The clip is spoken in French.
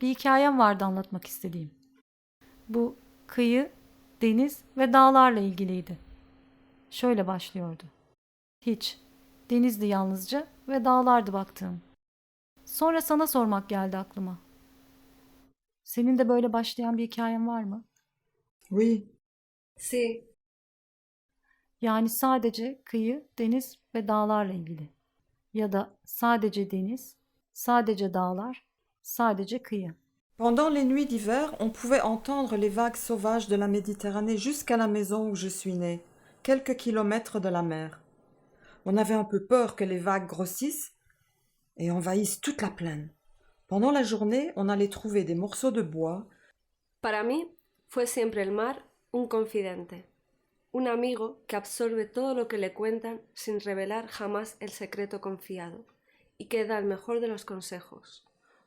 bir hikayem vardı anlatmak istediğim. Bu kıyı, deniz ve dağlarla ilgiliydi. Şöyle başlıyordu. Hiç. Denizdi yalnızca ve dağlardı baktığım. Sonra sana sormak geldi aklıma. Senin de böyle başlayan bir hikayen var mı? Oui, Sí, Yani sadece kıyı, deniz ve dağlarla ilgili. Ya da sadece deniz, sadece dağlar, sadece kıyı. pendant les nuits d'hiver, on pouvait entendre les vagues sauvages de la Méditerranée jusqu'à la maison où je suis née, quelques kilomètres de la mer. On avait un peu peur que les vagues grossissent et envahissent toute la plaine. Pendant la journée, on allait trouver des morceaux de bois, para mí fue siempre el mar un confidente, un amigo que absorbe todo lo que le cuentan sin revelar jamás el secreto confiado y que da el mejor de los consejos.